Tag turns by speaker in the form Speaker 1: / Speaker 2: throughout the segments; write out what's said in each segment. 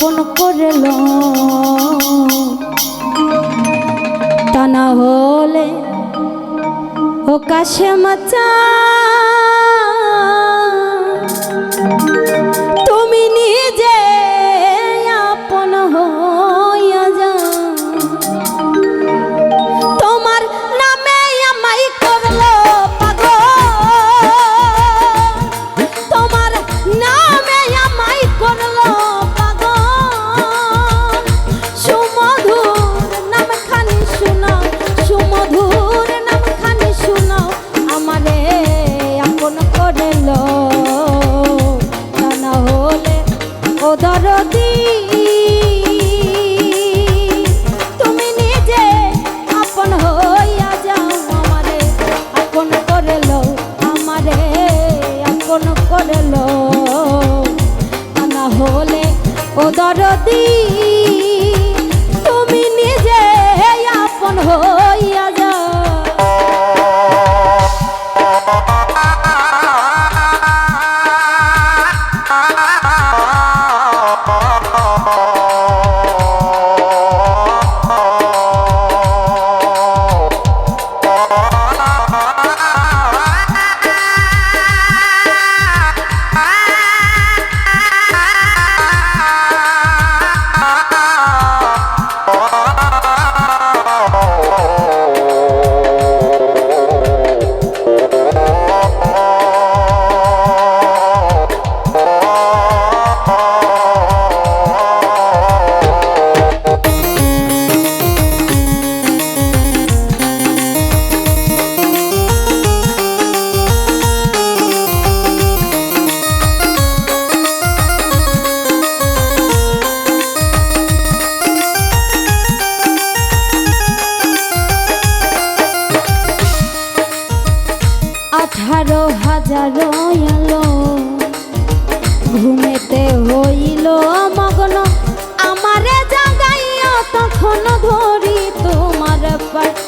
Speaker 1: আপন করল। তা না হলে ও কাশে মাচা। না ও দরদি তুমি নিজে আপন হইয়া তখন ধরি তোমার পার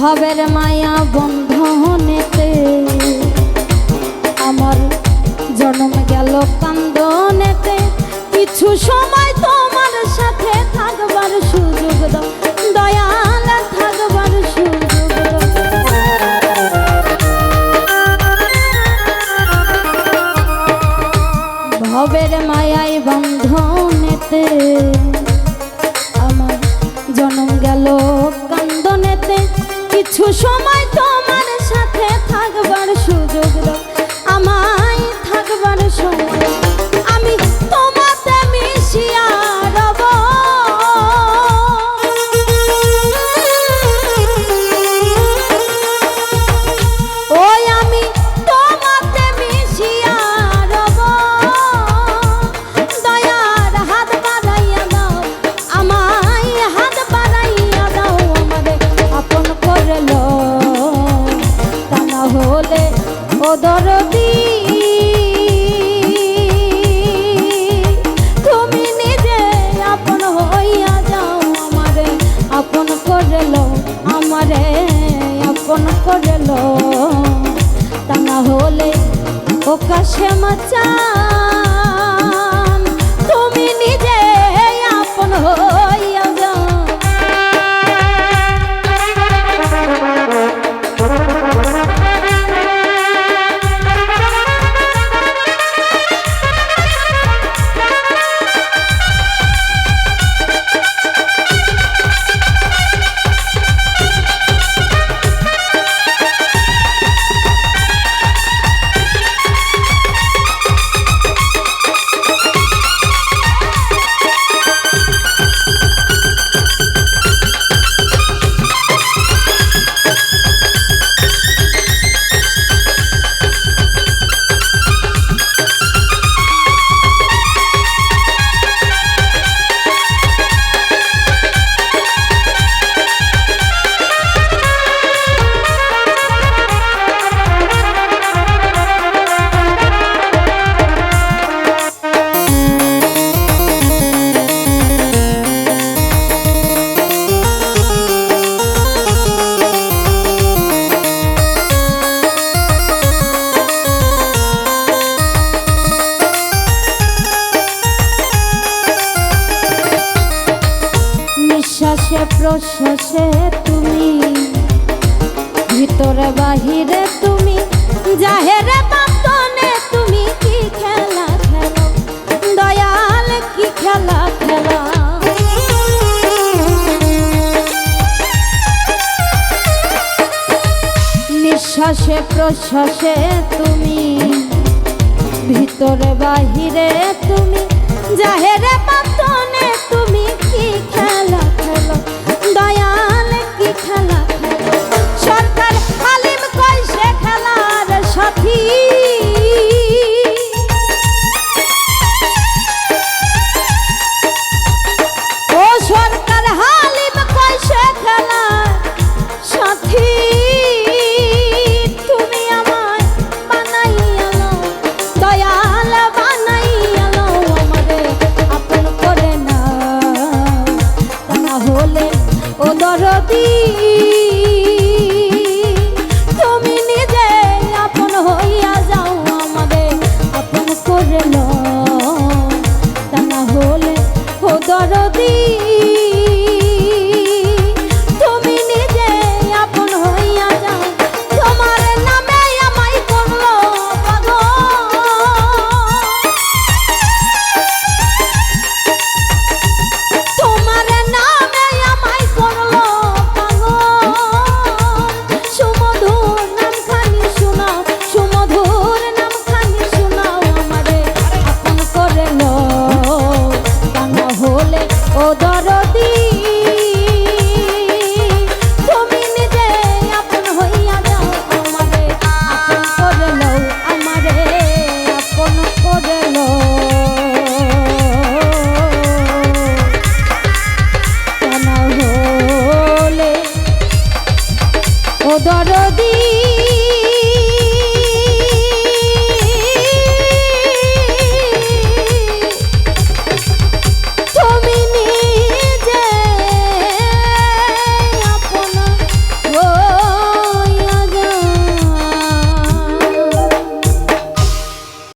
Speaker 1: ভবের মায়া বন্ধনেতে আমার জন্ম গেল কান্দনেতে। কিছু সময় তোমার সাথে থাকবার শুধু আমারে আপন করে লো তা না হলে ও কাশে মাচান। তুমি নিজে আপন হো শ্বাসে প্রশ্বাসে তুমি ভিতরে বাহিরে তুমি। জাহেরে পাপ